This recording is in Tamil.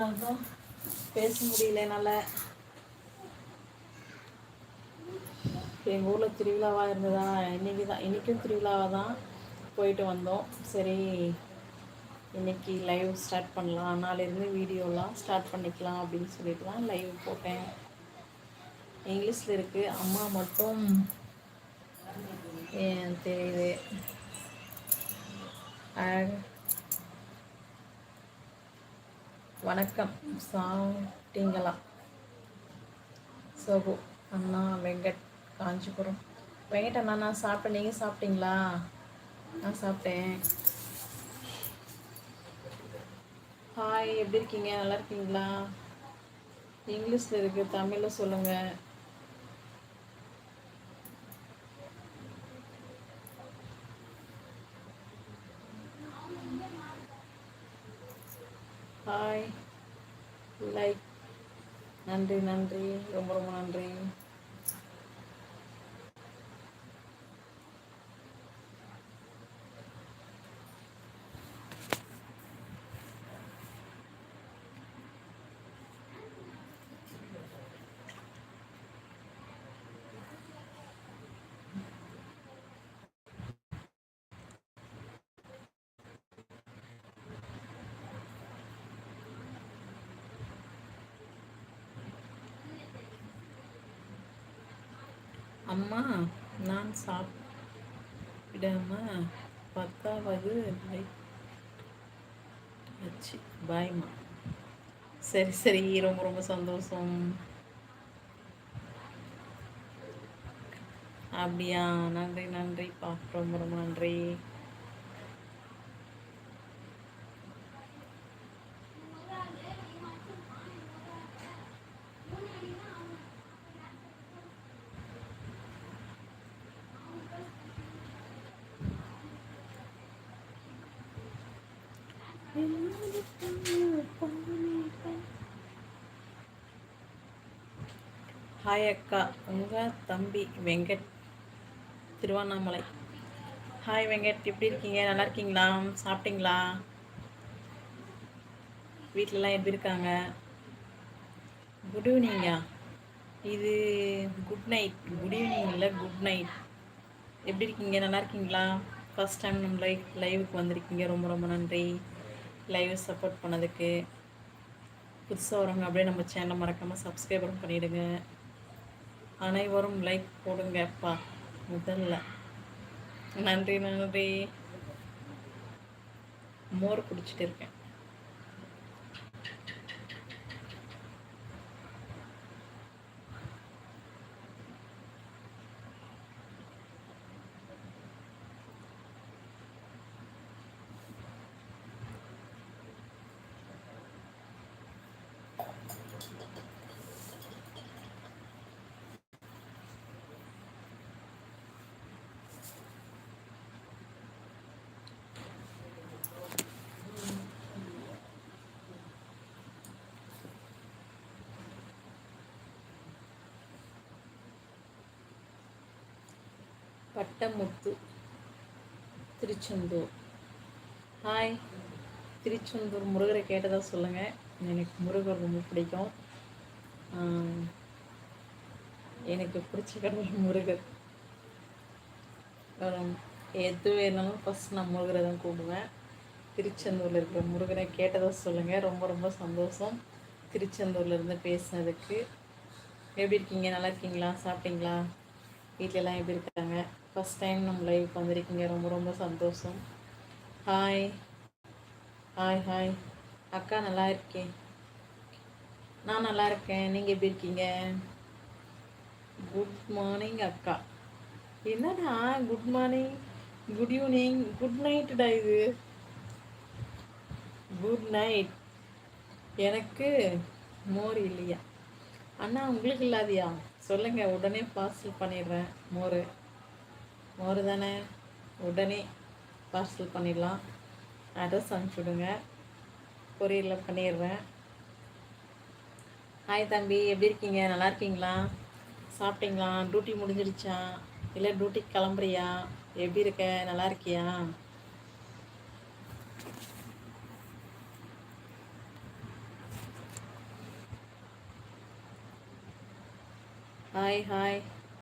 பேச முடியல என்னால். எங்கள் ஊரில் திருவிழாவாக இருந்ததா? இன்றைக்கி தான் இன்றைக்கும் திருவிழாவாக தான் போயிட்டு வந்தோம். சரி இன்றைக்கி லைவ் ஸ்டார்ட் பண்ணலாம். நாளிலேருந்து வீடியோலாம் ஸ்டார்ட் பண்ணிக்கலாம் அப்படின்னு சொல்லிட்டு தான் லைவ் போட்டேன். இங்கிலீஷில் இருக்குது அம்மா மட்டும் தெரியுது. வணக்கம். சாப்பிட்டீங்களா? சோகு அண்ணா வெங்கட் காஞ்சிபுரம். வெங்கட் அண்ணா நான் சாப்பிட்டேன். நீங்கள் சாப்பிட்டீங்களா? நான் சாப்பிட்டேன். ஹாய் எப்படி இருக்கீங்க? நல்லா இருக்கீங்களா? இங்கிலீஷில் இருக்குது தமிழில் சொல்லுங்கள் ஹாய் லைக் நன்றி நன்றி. ரொம்ப ரொம்ப நன்றி. அம்மா நான் சாப்பிடாம பத்தாவது ஆச்சு. பாய்மா சரி சரி. ரொம்ப ரொம்ப சந்தோஷம். அப்படியா? நன்றி நன்றிப்பா ரொம்ப ரொம்ப நன்றி. ஹாய் அக்கா உங்கள் தம்பி வெங்கட் திருவண்ணாமலை. ஹாய் வெங்கட் எப்படி இருக்கீங்க? நல்லா இருக்கீங்களா? சாப்பிட்டீங்களா? வீட்டிலலாம் எப்படி இருக்காங்க? குட் ஈவினிங்கா இது குட் நைட் குட் ஈவினிங் இல்லை குட் நைட் எப்படி இருக்கீங்க? நல்லா இருக்கீங்களா? ஃபஸ்ட் டைம் நம்ம லைவ் லைவுக்கு வந்திருக்கீங்க. ரொம்ப ரொம்ப நன்றி. லைவ் சப்போர்ட் பண்ணதுக்கு. புதுசாக வரவங்க அப்படியே நம்ம சேனலை மறக்காமல் சப்ஸ்கிரைபரும் பண்ணிவிடுங்க அனைவரும் லைக் போடுங்கப்பா முதல்ல. நன்றி நன்றி. மோர் குடிச்சிட்டு இருக்கேன். பட்டமுத்து திருச்செந்தூர். ஹாய் திருச்செந்தூர் முருகரை கேட்டதாக சொல்லுங்கள் எனக்கு முருகர் ரொம்ப பிடிக்கும். எனக்கு பிடிச்ச கடவுள் முருகர். எது வேணாலும் ஃபஸ்ட் நான் முருகரை தான் கூப்பிடுவேன். திருச்செந்தூரில் இருக்கிற முருகனை கேட்டதாக சொல்லுங்கள் ரொம்ப ரொம்ப சந்தோஷம். திருச்செந்தூர்லேருந்து பேசினதுக்கு. எப்படி இருக்கீங்க? நல்லா இருக்கீங்களா? சாப்பிட்டீங்களா? வீட்டிலலாம் எப்படி இருக்காங்க? ஃபஸ்ட் டைம் நம்ம லைவுக்கு வந்திருக்கீங்க. ரொம்ப ரொம்ப சந்தோஷம். ஹாய் ஹாய் ஹாய் அக்கா நல்லா இருக்கேன் நான் நல்லா இருக்கேன். நீங்கள் எப்படி இருக்கீங்க? குட் மார்னிங் அக்கா. என்னடா? Good morning good evening good நைட்டுடா இது? குட் நைட் எனக்கு மோர் இல்லையா? அண்ணா உங்களுக்கு இல்லாதியா? சொல்லுங்கள் உடனே பார்சல் பண்ணிடுறேன் மோர். மோர் தானே? உடனே பார்சல் பண்ணிடலாம். அட்ரஸ் அனுப்பிச்சுடுங்க கொரியரில் பண்ணிடுறேன். ஹாய் தம்பி எப்படி இருக்கீங்க? நல்லா இருக்கீங்களா? சாப்பிட்டீங்களா? டியூட்டி முடிஞ்சிடுச்சா? இல்லை டியூட்டிக்கு கிளம்புறியா? எப்படி இருக்க? நல்லா இருக்கியா? Hi hi